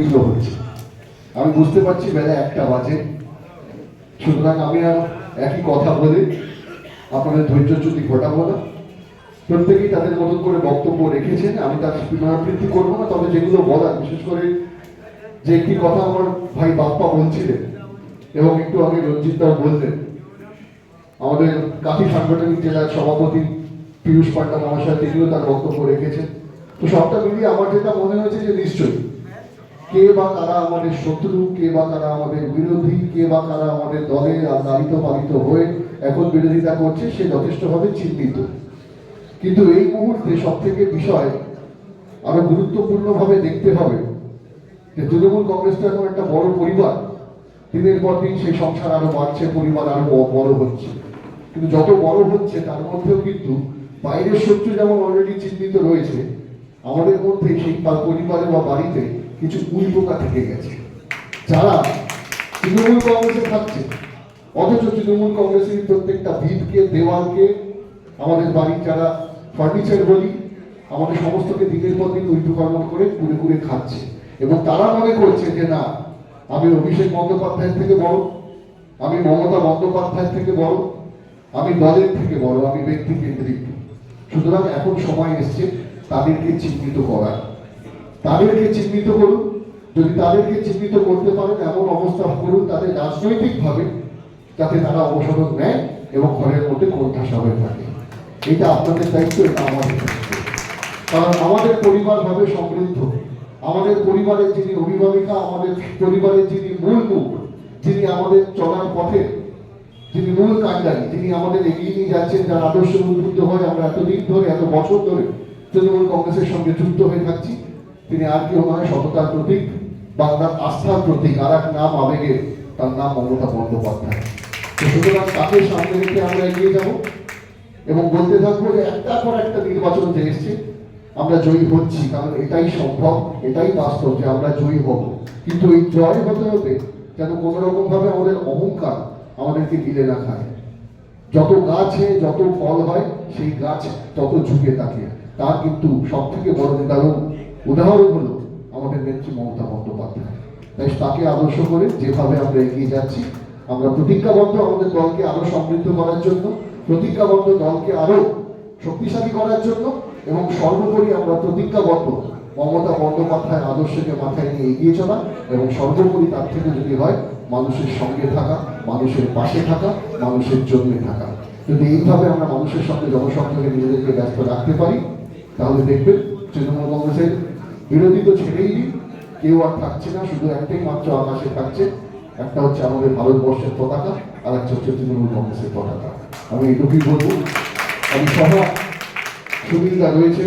এগুলো হচ্ছে। আমি বুঝতে পারছি বেলা একটা বাজে। সুতরাং আমি আর একই কথা বলে আপনাদের ধৈর্য ধৈর্যচ্যুতি ঘটাবো না। প্রত্যেকেই তাদের মতন করে বক্তব্য রেখেছেন। আমি তার পুনরাবৃত্তি করব না, তবে যেগুলো বলার, বিশেষ করে যে একটি কথা আমার ভাই বাপ্পা বলছিলেন এবং একটু আগে রঞ্জিত দাও বললেন। আমাদের কাঠি সাংগঠনিক জেলার সভাপতি পীযূষ পান্ডা মহাশয় তিনিও তার বক্তব্য রেখেছেন। তো সবটা মিলিয়ে আমার যেটা মনে হয়েছে যে নিশ্চয়ই কে বা কারা আমাদের শত্রু, কে বা কারা আমাদের বিরোধী, কে বা কারা আমাদের দলে লালিত পালিত হয়ে এখন বিরোধিতা করছে, সে যথেষ্টভাবে চিহ্নিত কিন্তু এই মুহূর্তে সব থেকে বিষয় আরও গুরুত্বপূর্ণভাবে দেখতে হবে যে তৃণমূল কংগ্রেস তো এখন একটা বড় পরিবার। দিনের পর দিন সেই সংসার আরও বাড়ছে, পরিবার আরও বড় হচ্ছে। কিন্তু যত বড় হচ্ছে, তার মধ্যেও কিন্তু বাইরের শত্রু যেমন অলরেডি চিহ্নিত রয়েছে, আমাদের মধ্যে সেই পরিবারে বা বাড়িতে কিছু উই পোকা থেকে গেছে। যারা তৃণমূল কংগ্রেসে থাকছে, অথচ তৃণমূল কংগ্রেসের প্রত্যেকটা ভিতকে, দেওয়ালকে, আমাদের বাড়ির যারা ফার্নিচার বলি, আমাদের সমস্তকে দিনের পর দিন উল্টোকর্ম করে কুড়ে কুড়ে খাচ্ছে। এবং তারা মনে করছে যে, না, আমি অভিষেক বন্দ্যোপাধ্যায়ের থেকে বড়, আমি মমতা বন্দ্যোপাধ্যায়ের থেকে বড়, আমি দলের থেকে বড়, আমি ব্যক্তি কেন্দ্রিক। সুতরাং এখন সময় এসছে তাদেরকে চিহ্নিত করার। তাদেরকে চিহ্নিত করুন। যদি তাদেরকে চিহ্নিত করতে পারেন, এমন অবস্থা করুন তাদের রাজনৈতিকভাবে, যাতে তারা অবসর নেয় এবং ঘরের মধ্যে কোণঠাসা হয়ে থাকে। এটা আপনাদের দায়িত্ব, এটা আমাদের কারণ আমাদের পরিবার ভাবে সমৃদ্ধ। আমাদের পরিবারের যিনি অভিভাবিকা, আমাদের পরিবারের যিনি মূল মুখ, যিনি আমাদের চলার পথে, যিনি মূল কাণ্ডারি, যিনি আমাদের এগিয়ে নিয়ে যাচ্ছেন, যার আদর্শ উদ্বুদ্ধ হয়ে, আমরা এতদিন ধরে, এত বছর ধরে তৃণমূল কংগ্রেসের সঙ্গে যুক্ত হয়ে থাকছি। তিনি আর কেউ নয়, সততার প্রতীক, বাংলার আস্থার প্রতীক, আর এক নাম আবেগের, তার নাম মমতা বন্দ্যোপাধ্যায়। সুতরাং তাকে সামনে রেখে আমরা এগিয়ে যাব এবং বলতে থাকব যে একটা পর একটা নির্বাচন যে এসছে, আমরা জয়ী হচ্ছি, কারণ এটাই সম্ভব, এটাই বাস্তব যে আমরা জয়ী হব। কিন্তু এই জয় হতে হতে যেন কোনো রকম ভাবে আমাদের অহংকার আমাদেরকে গিলে না খায়। যত গাছে যত ফল হয়, সেই গাছ তত ঝুঁকে থাকে। তার কিন্তু সব থেকে বড় নিদারুণ উদাহরণ হলো আমাদের নেত্রী মমতা বন্দ্যোপাধ্যায়। তাই তাকে আদর্শ করে যেভাবে আমরা এগিয়ে যাচ্ছি, আমরা প্রতিজ্ঞাবদ্ধ আমাদের দলকে আরও সমৃদ্ধ করার জন্য, প্রতিজ্ঞাবদ্ধ দলকে আরও শক্তিশালী করার জন্য, এবং সর্বোপরি আমরা প্রতিজ্ঞাবদ্ধ মমতা বন্দ্যোপাধ্যায় আদর্শকে মাথায় নিয়ে এগিয়ে চলা, এবং সর্বোপরি তার থেকে যদি হয়, মানুষের সঙ্গে থাকা, মানুষের পাশে থাকা, মানুষের জন্যে থাকা। যদি এইভাবে আমরা মানুষের সঙ্গে জনসংখ্যাকে নিজেদেরকে ব্যস্ত রাখতে পারি, তাহলে দেখবেন তৃণমূল কংগ্রেসের বিরোধী তো ছেড়েই কেউ আর থাকছে না, শুধু একটাই মাত্র আকাশে থাকছে একটা হচ্ছে আমাদের ভারতবর্ষের পতাকা, আর একটা হচ্ছে তৃণমূল কংগ্রেসের পতাকা। আমি এটুকুই বলব। আমি সভা সুবিধা রয়েছে